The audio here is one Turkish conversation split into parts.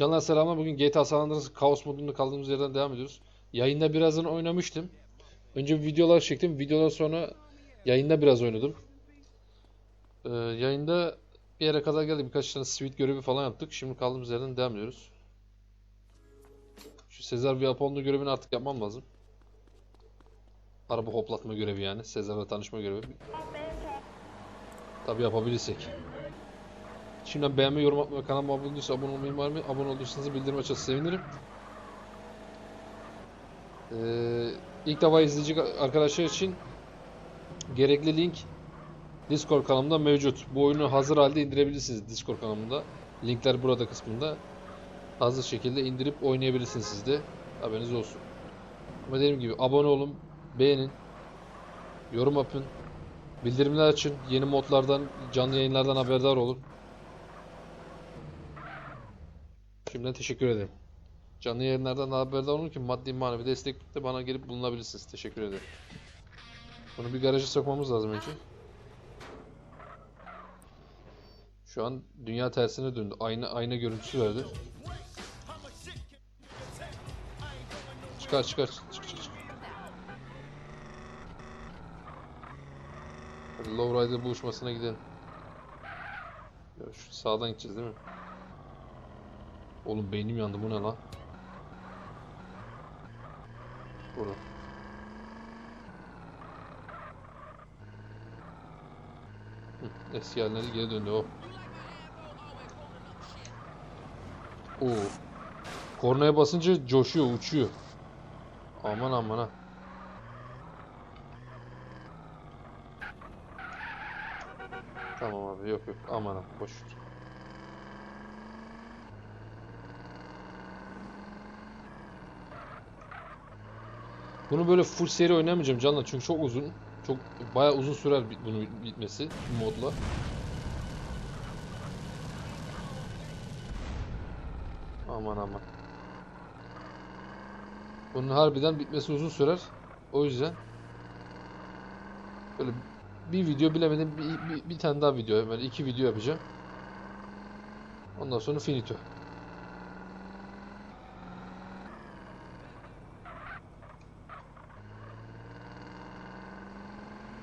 Canlar selamlar. Bugün GTA San Andreas Kaos modunda kaldığımız yerden devam ediyoruz. Yayında birazdan oynamıştım. Önce videolar çektim. Videolar sonra yayında biraz oynadım. Ee, yayında bir yere kadar geldi. Birkaç tane sweet görevi falan yaptık. Şimdi kaldığımız yerden devam ediyoruz. Şu Sezar Viapon'da görevini artık yapmam lazım. Araba hoplatma görevi yani. Sezar'la tanışma görevi. Tabi yapabilirsek. Şimdiden beğenme, yorum atmayı, kanalıma abone değilse abone olmayı var mı? Abone olduysanız bildirim açarsa sevinirim. Ee, ilk defa izleyecek arkadaşlar için gerekli link Discord kanalımda mevcut. Bu oyunu hazır halde indirebilirsiniz Discord kanalımda. Linkler burada kısmında. Hazır şekilde indirip oynayabilirsiniz siz de. Haberiniz olsun. Ama dediğim gibi abone olun, beğenin, yorum yapın, bildirimler açın. Yeni modlardan, canlı yayınlardan haberdar olun. Şimdiden teşekkür ederim. Canlı yayınlardan da haberdar olun ki maddi manevi destekte bana gelip bulunabilirsiniz. Teşekkür ederim. Bunu bir garaja sokmamız lazım önce. Şu an dünya tersine döndü. Ayna ayna görüntüsü verdi. Çıkar çıkar çık çık çık. Lowrider buluşmasına gidelim. Ya şu sağdan gideceğiz değil mi? Oğlum beynim yandı bu ne lan? Burada. Eski haline geri döndü o. Oo. Kornaya basınca coşuyor, uçuyor. Aman aman ha. Tamam abi yok yok aman ha boş. Bunu böyle full seri oynamayacağım canla çünkü çok uzun. Çok bayağı uzun sürer bunun bit- bitmesi bu modla. Aman aman. Bunun harbiden bitmesi uzun sürer. O yüzden böyle bir video bilemedim bir, bir, bir tane daha video yani iki video yapacağım. Ondan sonra finito.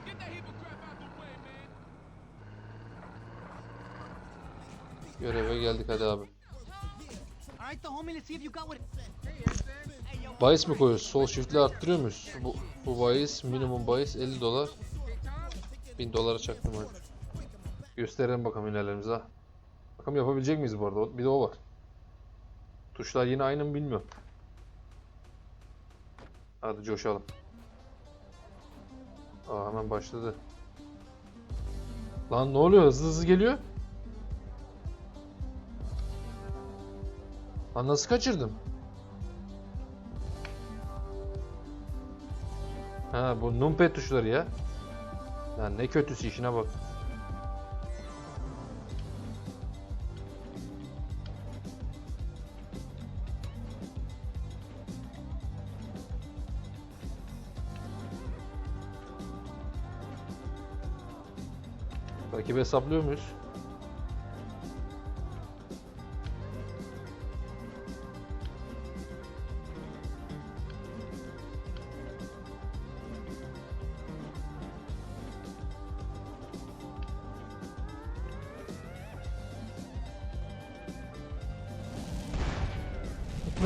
Get that heap of crap out the way, man. Göreve geldik hadi abi. Bahis mi koyuyoruz? Sol shift'le arttırıyor muyuz? Bu, bu bahis minimum bahis 50 dolar. 1000 dolara çaktım hadi. Gösterelim bakalım ilerlerimize. ha. Bakalım yapabilecek miyiz bu arada? Bir de o var. Tuşlar yine aynı mı bilmiyorum. Hadi coşalım. Aa hemen başladı. Lan ne oluyor? Hızlı hızlı geliyor. Lan nasıl kaçırdım? Ha bu numpad tuşları ya. Lan ne kötüsü işine bak. Rakip hesaplıyor muyuz?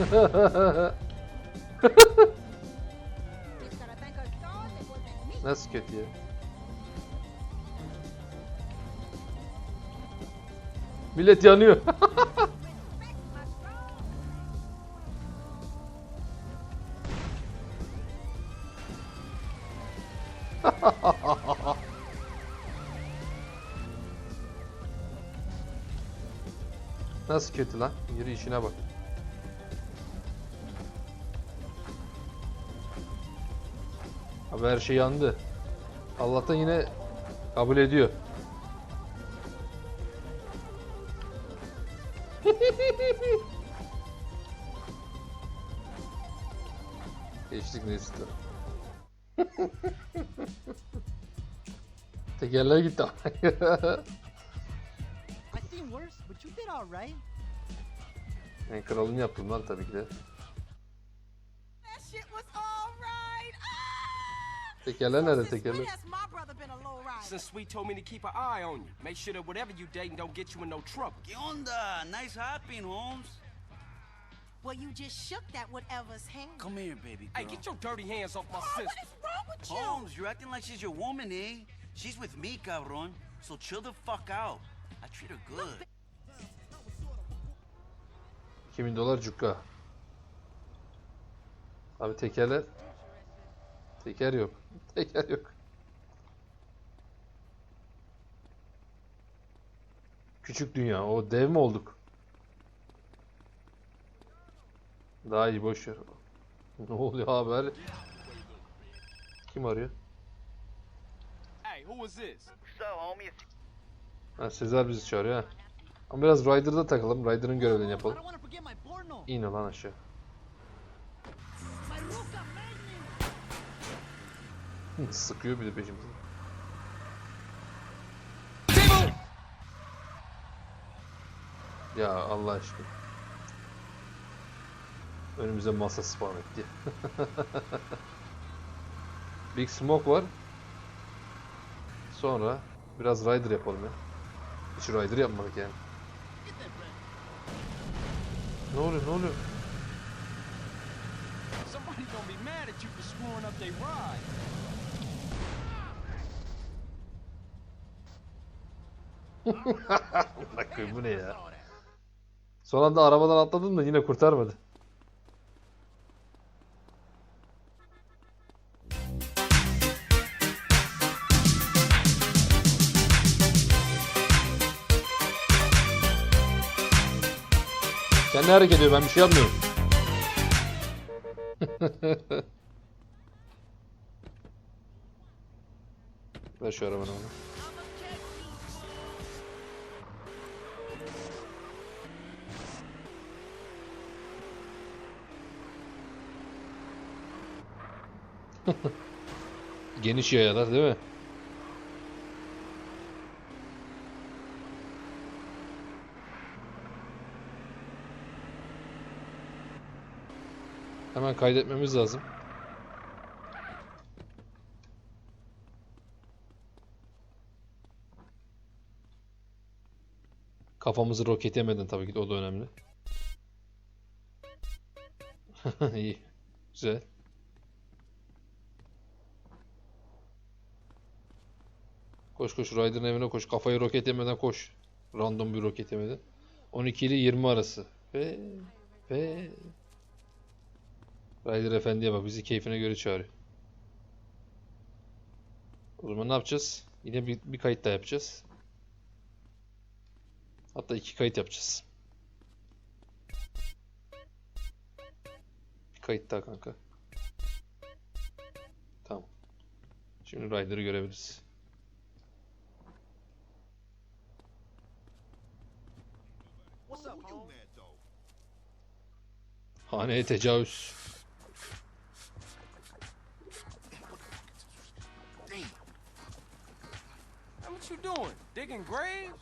Nasıl kötü ya? Millet yanıyor. Nasıl kötü lan? Yürü işine bak. Abi her şey yandı. Allah'tan yine kabul ediyor. Geçtik neyse. Tekerler gitti. I seen worse, but you did all right. En kralını yaptım lan tabii ki de. A lowrider? Since Sweet told me to keep an eye on you, make sure that whatever you dating don't get you in no trouble. ¿Qué onda? Nice hopping, Holmes. Well, you just shook that whatever's hand. Come here, baby girl. Hey, get your dirty hands off my Oh, sister. is wrong with you? Holmes, you're acting like she's your woman, eh? She's with me, cabron. So chill the fuck out. I treat her good. 2000 dolar cukka. Abi tekerler. Teker yok. Teker yok. Küçük dünya. O dev mi olduk? Daha iyi boş ver. Ne oluyor haber? Kim arıyor? Hey, who is this? Ha Sezer bizi çağırıyor ha. Ama biraz Ryder'da takalım. Ryder'ın görevlerini yapalım. İn lan aşağı. Sıkıyor bir de peşimize. Ya Allah aşkına. Önümüze masa spawn etti. Big Smoke var. Sonra biraz Rider yapalım ya. Hiç Rider yapmadık yani. Ne oluyor ne oluyor? Somebody gonna be mad at you for screwing up their ride. Bak bu ne ya? Son anda arabadan atladım da yine kurtarmadı. Kendi hareket ediyor ben bir şey yapmıyorum. Ver şu arabanı bana. Geniş yayalar değil mi? Hemen kaydetmemiz lazım. Kafamızı roket yemeden tabii ki de o da önemli. İyi. Güzel. Koş koş Ryder'ın evine koş. Kafayı roket yemeden koş. Random bir roket yemeden. 12 ile 20 arası. Ve ve Ryder efendiye bak bizi keyfine göre çağırıyor. O zaman ne yapacağız? Yine bir, bir kayıt daha yapacağız. Hatta iki kayıt yapacağız. Bir kayıt daha kanka. Tamam. Şimdi Ryder'ı görebiliriz. What's up, Holmes? Haneye tecavüz. Damn. Hey, what you doing? Digging graves?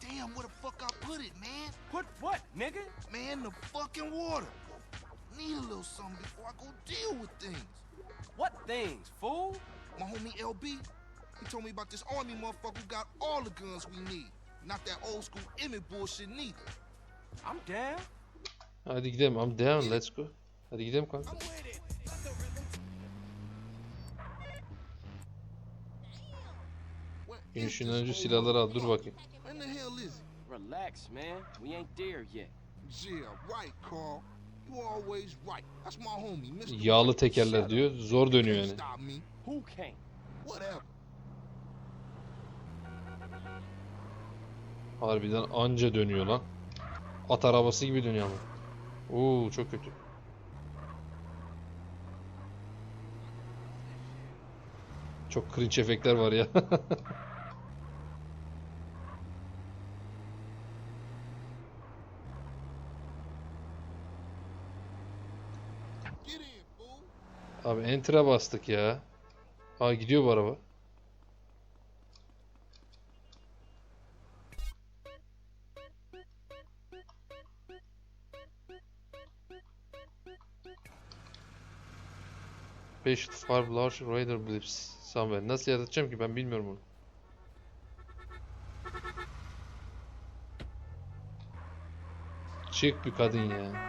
Damn, where the fuck I put it, man? Put what, nigga? Man, the fucking water. Need a little something before I go deal with things. What things, fool? My homie LB, he told me about this army motherfucker who got all the guns we need. Not that old school Emmett bullshit neither. I'm down. Hadi gidelim. I'm down. Let's go. Hadi gidelim kanka. This önce silahları al. Dur bakayım. Relax, man. We ain't there yet. Yeah, right, Carl. You always right. That's my homie, Mr. Yağlı tekerler diyor. Zor dönüyor yani. Who can't? Whatever. Harbiden anca dönüyor lan. At arabası gibi dönüyor ama. Oo çok kötü. Çok cringe efektler var ya. Abi enter'a bastık ya. Ha gidiyor bu araba. Patient far large radar blips somewhere. Nasıl yaratacağım ki ben bilmiyorum onu. Çık bir kadın ya.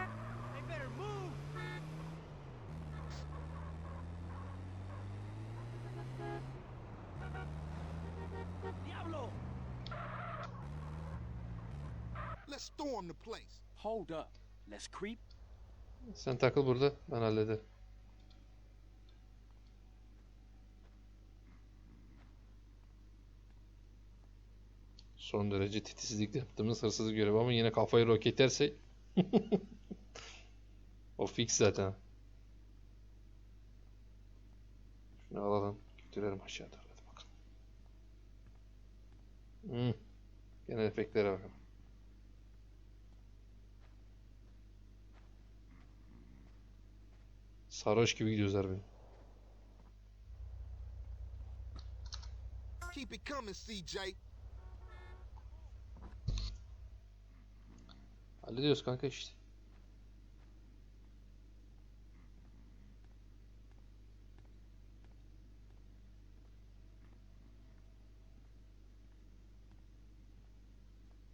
Let's storm the place. Hold up. Let's creep. Sen takıl burada ben hallederim. Son derece titizlikle yaptığımız hırsızlık görevi ama yine kafayı roketlersek o fix zaten. Şunu alalım. Götürelim aşağıda. Hadi bakalım. Hmm. Genel efektlere bakalım. Sarhoş gibi gidiyoruz harbi. Keep it coming, CJ. Hallediyoruz kanka işte.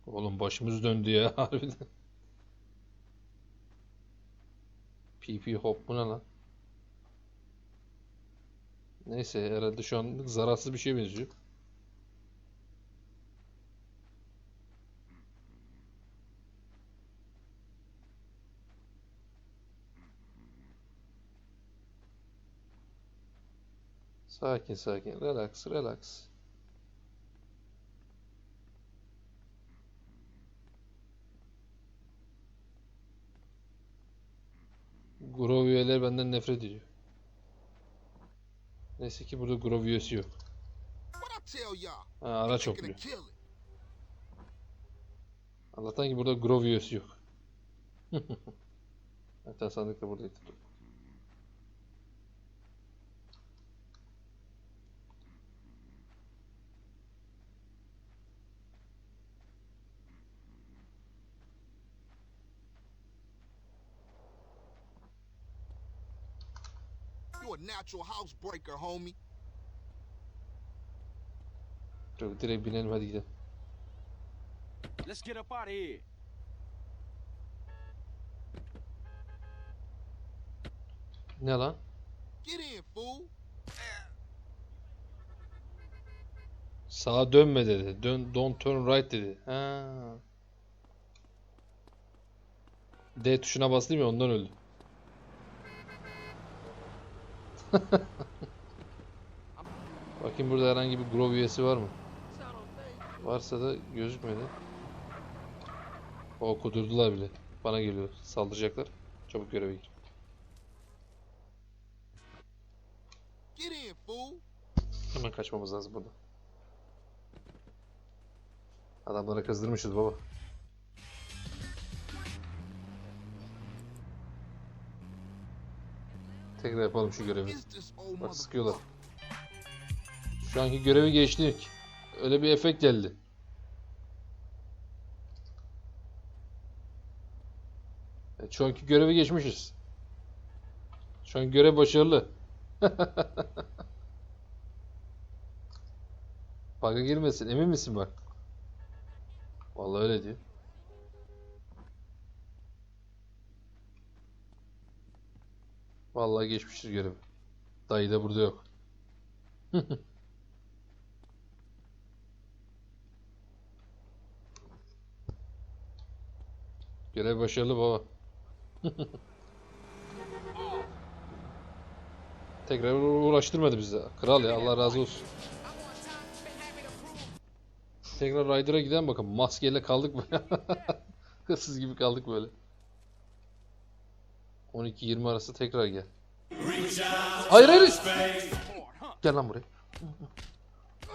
Oğlum başımız döndü ya harbiden. PP hop bu ne lan? Neyse herhalde şu anlık zararsız bir şeye benziyor. Sakin sakin. Relax relax. Grove üyeler benden nefret ediyor. Neyse ki burada Grove üyesi yok. Ha, araç it. Allah'tan ki burada Grove üyesi yok. Hatta sandık da buradaydı. Natural housebreaker, homie. Dur, direkt binelim hadi gidelim. Let's get up out of here. Ne lan? Get in, fool. Sağa dönme dedi. Dön, don't turn right dedi. Ha. D tuşuna bastım ya ondan öldü. Bakayım burada herhangi bir Grove üyesi var mı? Varsa da gözükmedi. O kudurdular bile. Bana geliyor. Saldıracaklar. Çabuk göreve gir. Hemen kaçmamız lazım burada. Adamlara kızdırmışız baba. Tekrar yapalım şu görevi. Bak sıkıyorlar. Şu anki görevi geçtik. Öyle bir efekt geldi. Evet, şu anki görevi geçmişiz. Şu an görev başarılı. Bug'a girmesin. Emin misin bak? Vallahi öyle diyor. Vallahi geçmişiz görevi. Dayı da burada yok. Görev başarılı baba. Tekrar uğraştırmadı bizi. Kral ya Allah razı olsun. Tekrar Ryder'a giden bakın. Maskeyle kaldık böyle. Hırsız gibi kaldık böyle. 12-20 arası tekrar gel. Hayır hayır. Gel lan buraya.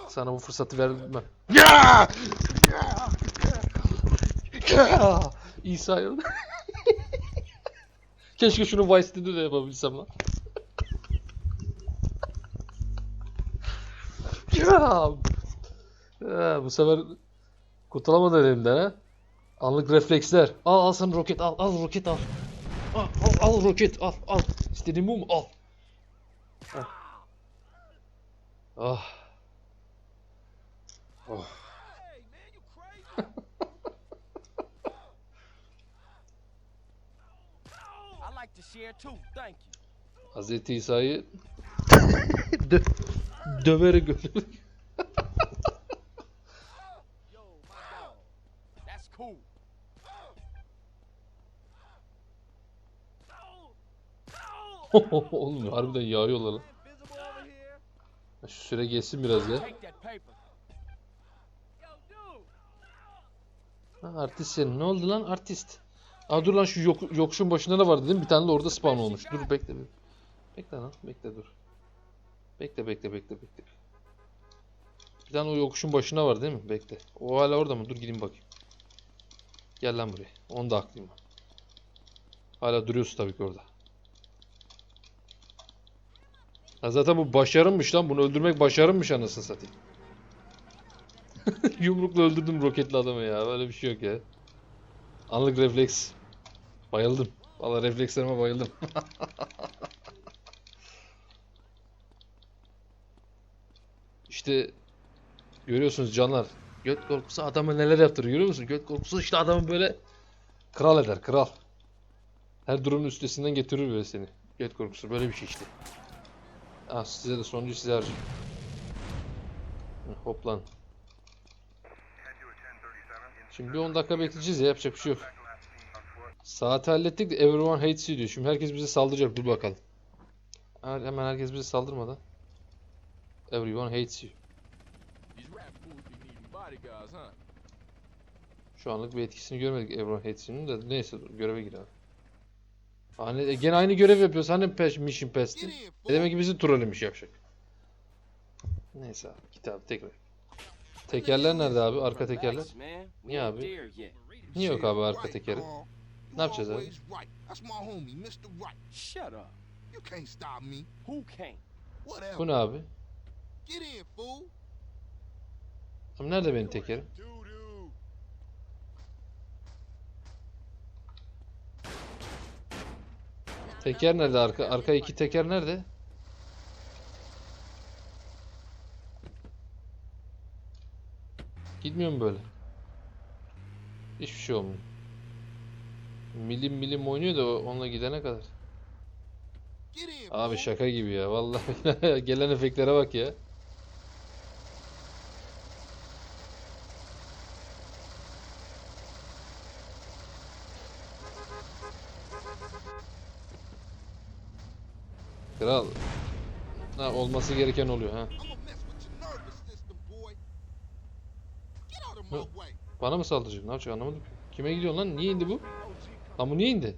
Sana bu fırsatı vermem. Ya! Ya! İsa yolda. Keşke şunu Vice City'de de yapabilsem lan. ya! Ya, bu sefer kurtulamadı elimden ha. Anlık refleksler. Al al sen roket al al roket al. Al al, al roket al al. İstediğin bu mu? Al. Ah. Ah. Oh. I like to share too. Thank you. Hazreti İsa'yı dö döverek götürdük. Yo, my dog. That's cool. Oğlum harbiden yağıyorlar lan. Şu süre geçsin biraz ya. Ha, artist senin. Ne oldu lan artist? Aa dur lan şu yok, yokuşun başında da vardı değil mi? Bir tane de orada spawn olmuş. Dur bekle bir. Bekle lan bekle dur. Bekle bekle bekle bekle. Bir tane o yokuşun başına var değil mi? Bekle. O hala orada mı? Dur gideyim bakayım. Gel lan buraya. Onu da aklıyım. Hala duruyorsun tabii ki orada. Ha zaten bu başarımmış lan. Bunu öldürmek başarımmış anasını satayım. Yumrukla öldürdüm roketli adamı ya. Böyle bir şey yok ya. Anlık refleks. Bayıldım. Valla reflekslerime bayıldım. işte görüyorsunuz canlar. Göt korkusu adamı neler yaptırır görüyor musun? Göt korkusu işte adamı böyle kral eder kral. Her durumun üstesinden getirir böyle seni. Göt korkusu böyle bir şey işte. Ah size de sonuncu size harcayayım. Hoplan. Şimdi bir 10 dakika bekleyeceğiz ya yapacak bir şey yok. Saati hallettik de everyone hates you diyor. Şimdi herkes bize saldıracak. Dur bakalım. Her- Hemen herkes bize saldırmadan. Everyone hates you. Şu anlık bir etkisini görmedik Everyone hates you'nun da neyse dur, göreve gir abi. Hani e, gene aynı görev yapıyoruz. Hani peş, mission pest'i. E demek ki bizi trollemiş yapacak. Neyse abi git abi tekrar. Tekerler nerede abi? Arka tekerler. Niye abi? Niye yok abi arka tekeri? Ne yapacağız abi? Always right. That's my homie, Mr. Right. Shut up. You can't stop me. Who can't? Whatever. Bu ne abi? Get in, fool. Abi nerede benim tekerim? Teker nerede arka? Arka iki teker nerede? Gitmiyor mu böyle? Hiçbir şey olmuyor. Milim milim oynuyor da onunla gidene kadar. Abi şaka gibi ya vallahi. Gelen efektlere bak ya. Kral. Ha, olması gereken oluyor ha. Hı. Bana mı saldıracak? Ne yapacak anlamadım. ki. Kime gidiyorsun lan? Niye indi bu? Lan bu niye indi?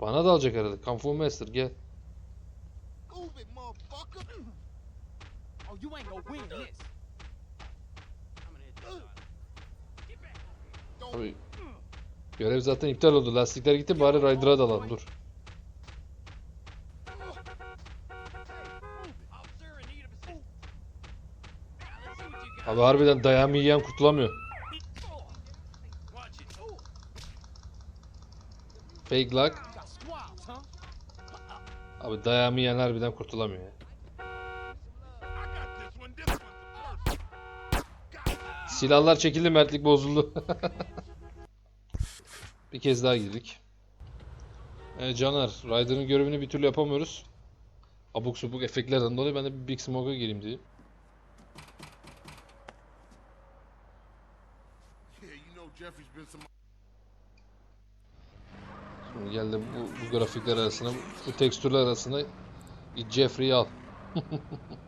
Bana da alacak herhalde. Kung Fu Master gel. Oh, Abi, görev zaten iptal oldu. Lastikler gitti bari Rider'a dalalım dur. Abi harbiden dayağımı yiyen kurtulamıyor. Fake luck. Abi dayağımı yiyen harbiden kurtulamıyor. Silahlar çekildi mertlik bozuldu. bir kez daha girdik. Evet Caner, Ryder'ın görevini bir türlü yapamıyoruz. Abuk subuk efektlerden dolayı ben de bir Big Smoke'a gireyim diye. Şimdi gel de bu, bu grafikler arasına, bu tekstürler arasına bir Jeffrey'i al.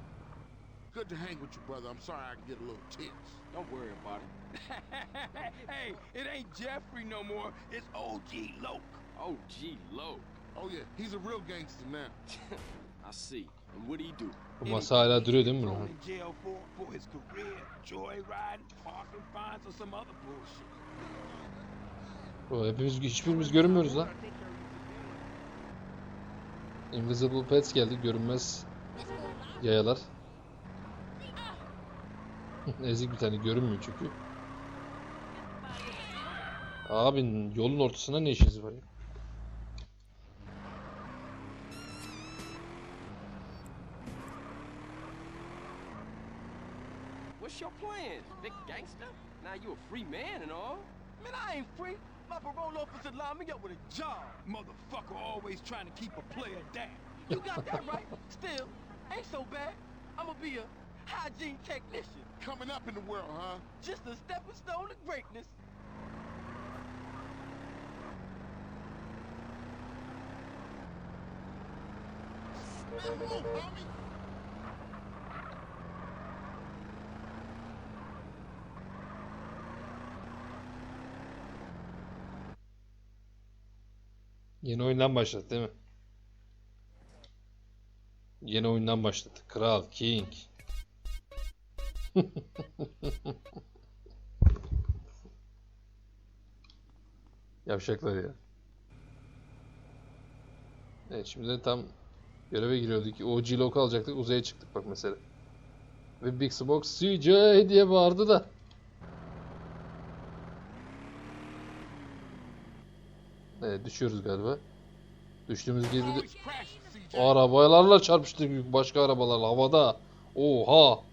to hang with you, brother. I'm sorry I can get a little tense. Don't worry about it. hey, it ain't Jeffrey no more. It's OG Loke. OG Loke. Oh yeah, he's a real gangster now. I see. And what do he do? Bu masa hala duruyor değil mi Thrown bunun? in jail for for his career, joyriding, parking fines, or some other bullshit. O hepimiz hiçbirimiz görünmüyoruz lan. Invisible Pets geldi, görünmez yayalar. Ezik bir tane görünmüyor çünkü. Abi yolun ortasına ne işiniz var ya? What's your plans, big gangster? Now you a free man and all. Man, I ain't free. My parole officer lined me up with a job. Motherfucker always trying to keep a player down. You got that right. Still, ain't so bad. I'ma be a hygiene technician. Coming up in the world, huh? Just a stepping stone to greatness. Man, move, homie. Yeni oyundan başladı değil mi? Yeni oyundan başladı. Kral, King. Yavşaklar ya. Evet şimdi de tam göreve giriyorduk. OG lock alacaktık. Uzaya çıktık bak mesela. Ve Big Smoke CJ diye bağırdı da. Evet düşüyoruz galiba. Düştüğümüz gibi de CJ. arabalarla çarpıştık başka arabalarla havada. Oha.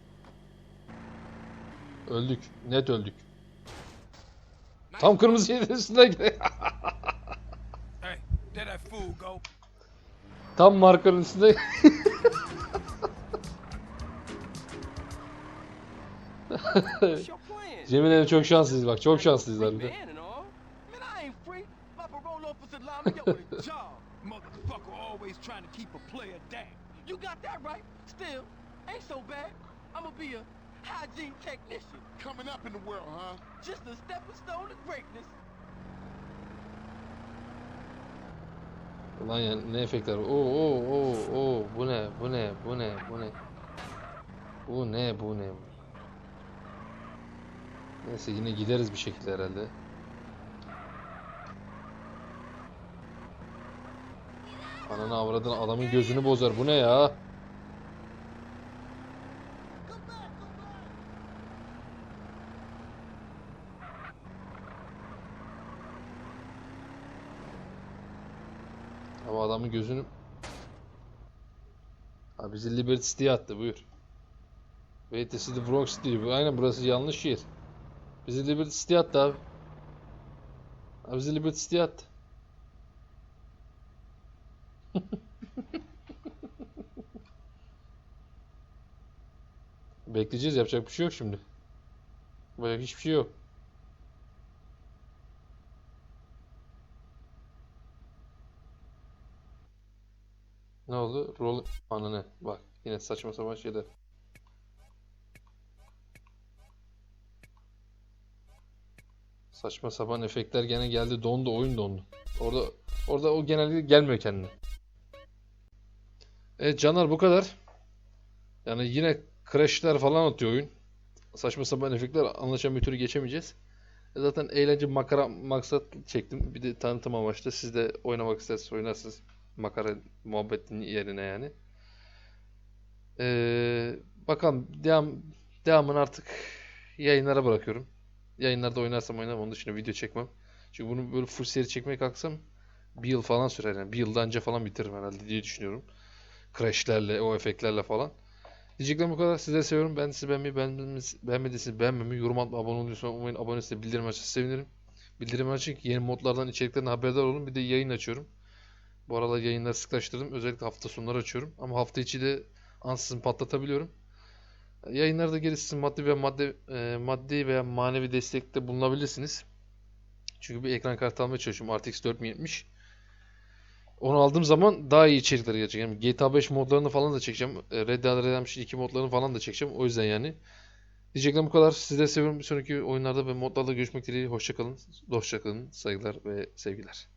Öldük. Net öldük. Tam kırmızı yerin üstüne gidiyor. Hey, there that fool go. Tam markanın your plans? Cemile'nin çok şanslıyız bak. Çok şanslıyız harbiden. hygiene technician. Coming up in the world, huh? Just a stepping stone to greatness. Ulan ya ne efektler. Oo oo oo oo bu ne bu ne bu ne bu ne. Bu ne bu ne. Neyse yine gideriz bir şekilde herhalde. Ananı avradın adamın gözünü bozar. Bu ne ya? Ama adamın gözünü... Ha bizi Liberty City'ye attı buyur. Wait the City Bronx City. Aynen burası yanlış yer. Bizi Liberty City'ye attı abi. Abi bizi Liberty City'ye attı. Bekleyeceğiz yapacak bir şey yok şimdi. Böyle hiçbir şey yok. Ne oldu? Roll ananı bak yine saçma sapan şeyler. Saçma sapan efektler gene geldi dondu oyun dondu. Orada orada o genellikle gelmiyor kendine. Evet Caner bu kadar. Yani yine crash'ler falan atıyor oyun. Saçma sapan efektler anlaşan bir türlü geçemeyeceğiz. E Zaten eğlence makara maksat çektim. Bir de tanıtım amaçlı. Siz de oynamak isterseniz oynarsınız. Makara muhabbetin yerine yani. Ee, bakalım devam devamını artık yayınlara bırakıyorum. Yayınlarda oynarsam oynarım. Onun dışında video çekmem. Çünkü bunu böyle full seri çekmeye kalksam bir yıl falan sürer yani. Bir yılda önce falan bitiririm herhalde diye düşünüyorum. Crash'lerle, o efektlerle falan. Diyeceklerim bu kadar. Sizleri seviyorum. Ben sizi beğenmeyi, beğenmediyseniz, beğenmediyseniz beğenmemeyi, yorum atmayı, abone olmayı unutmayın. Abone ise bildirim açarsanız sevinirim. Bildirim açın ki yeni modlardan, içeriklerden haberdar olun. Bir de yayın açıyorum. Bu aralar yayınları sıklaştırdım. Özellikle hafta sonları açıyorum. Ama hafta içi de ansızın patlatabiliyorum. Yayınlarda gerisi maddi veya madde, e, maddi veya manevi destekte bulunabilirsiniz. Çünkü bir ekran kartı almaya çalışıyorum. RTX 4070. Onu aldığım zaman daha iyi içerikler gelecek. Yani GTA 5 modlarını falan da çekeceğim. E, Red Dead Redemption 2 modlarını falan da çekeceğim. O yüzden yani. Diyeceklerim bu kadar. Sizleri seviyorum. Bir sonraki oyunlarda ve modlarda görüşmek dileğiyle. Hoşçakalın. Hoşçakalın. Saygılar ve sevgiler.